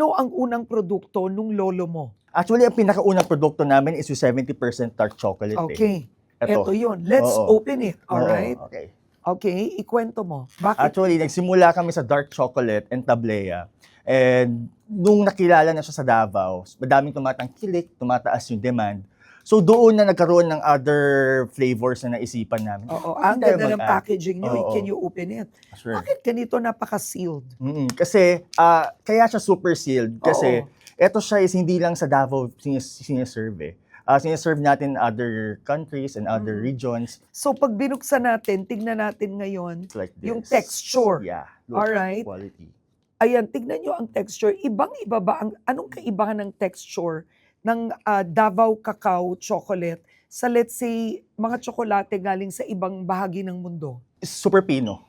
Ano ang unang produkto nung lolo mo? Actually, ang pinakaunang produkto namin is yung 70% dark chocolate. eh. Okay. Ito. Ito yun. Let's Oo. open it. Oo, Alright? okay. Okay, ikwento mo. Bakit? Actually, nagsimula kami sa dark chocolate and tablea. And nung nakilala na siya sa Davao, madaming tumatangkilik, tumataas yung demand. So doon na nagkaroon ng other flavors na naisipan namin. Oo, ang ganda ng packaging nyo. Oo. Can you open it? Sure. Bakit ganito napaka-sealed? Mm-mm. Kasi ah, kaya siya super sealed kasi Oo. eto siya is hindi lang sa Davao sinis- siniserve eh. Ah, siniserve natin in other countries and other Mm. regions So pag binuksan natin, tignan natin ngayon. It's like this. Yung texture. Yeah. look, Alright. Quality. Ayan, tignan nyo ang texture. Ibang-iba ba? Ang, anong kaibahan ng texture ng ah, Davao Cacao Chocolate sa let's say mga tsokolate galing sa ibang bahagi ng mundo? Super Pino.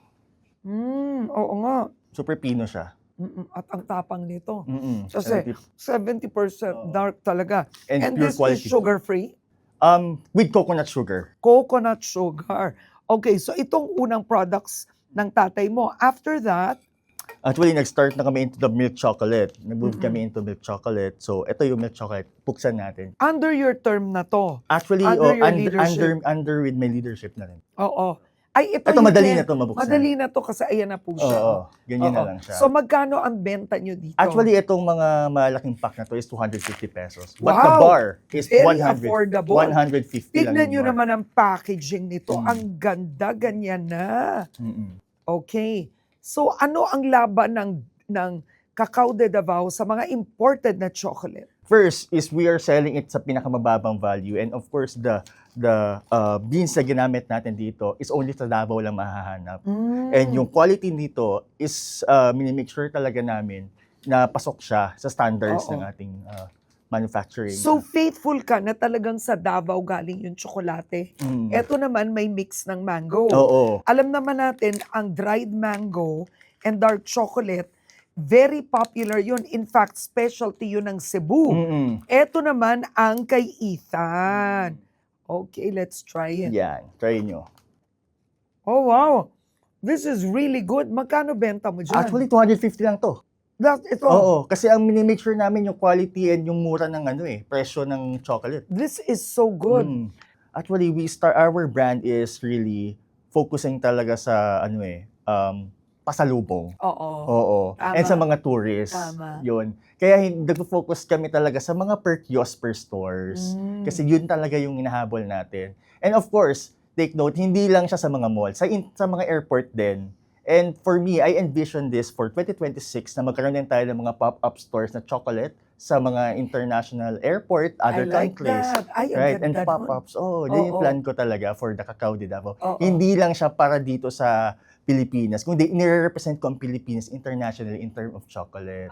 Mm, oo nga. Super Pino siya. Mm-mm, At ang tapang nito. Mm-mm. Kasi, 70% Oo. dark talaga. and, And pure this quality. is sugar-free? Um, with coconut sugar. Coconut sugar. Okay, so itong unang products ng tatay mo. After that, Actually, nag-start na kami into the milk chocolate. Nag-move Mm-mm. kami into milk chocolate. So, ito yung milk chocolate. Buksan natin. under your term na to. Actually, Under oh, your under, under, under with my leadership na rin. Oo. Ay, ito, Ito, madali na to mabuksan. Madali na to kasi ayan na po siya. oo. ganyan na Oo. lang siya. So magkano ang benta nyo dito? Actually, itong mga malaking pack na to is 250 pesos. But Wow! the bar is Very 100, affordable. 150 lang Tignan yung nyo naman ang packaging nito. Mm. Ang ganda, ganyan na. Mm-mm. Okay. So ano ang laban ng ng Cacao de Davao sa mga imported na chocolate? First is we are selling it sa pinakamababang value and of course the the uh, beans na ginamit natin dito is only sa Davao lang mahahanap. Mm. And yung quality nito is uh, minimake sure talaga namin na pasok siya sa standards Oo. ng ating uh, manufacturing. So faithful ka na talagang sa Davao galing yung tsokolate. Mm. Ito naman may mix ng mango. Oo. Alam naman natin ang dried mango and dark chocolate, very popular yun. In fact, specialty yun ng Cebu. Mm-mm. Ito naman ang kay Ethan. Okay, let's try it. Yan, try nyo. Oh, wow. This is really good. Magkano benta mo dyan? Actually, 250 lang to. That, ito, Oo, kasi ang minimake sure namin yung quality and yung mura ng ano eh, presyo ng chocolate. this is so good. Mm. Actually, we start our brand is really focusing talaga sa ano eh, um, pasalubong. Oo. Oo. Tama. And sa mga tourists. Tama. Yun. Kaya nagfo-focus kami talaga sa mga per kiosk, per stores. Mm. Kasi yun talaga yung hinahabol natin. And of course, take note, hindi lang siya sa mga mall, sa, in- sa mga airport din. And for me, I envision this for 2026 na magkaroon din tayo ng mga pop-up stores na chocolate sa mga international airport, I other like countries. that. Ang Right? And pop-ups. Oh, yun yung plan ko talaga for the Cacao de Davao. Oo. Hindi lang siya para dito sa Pilipinas, kundi nire-represent ko ang Pilipinas internationally in terms of chocolate.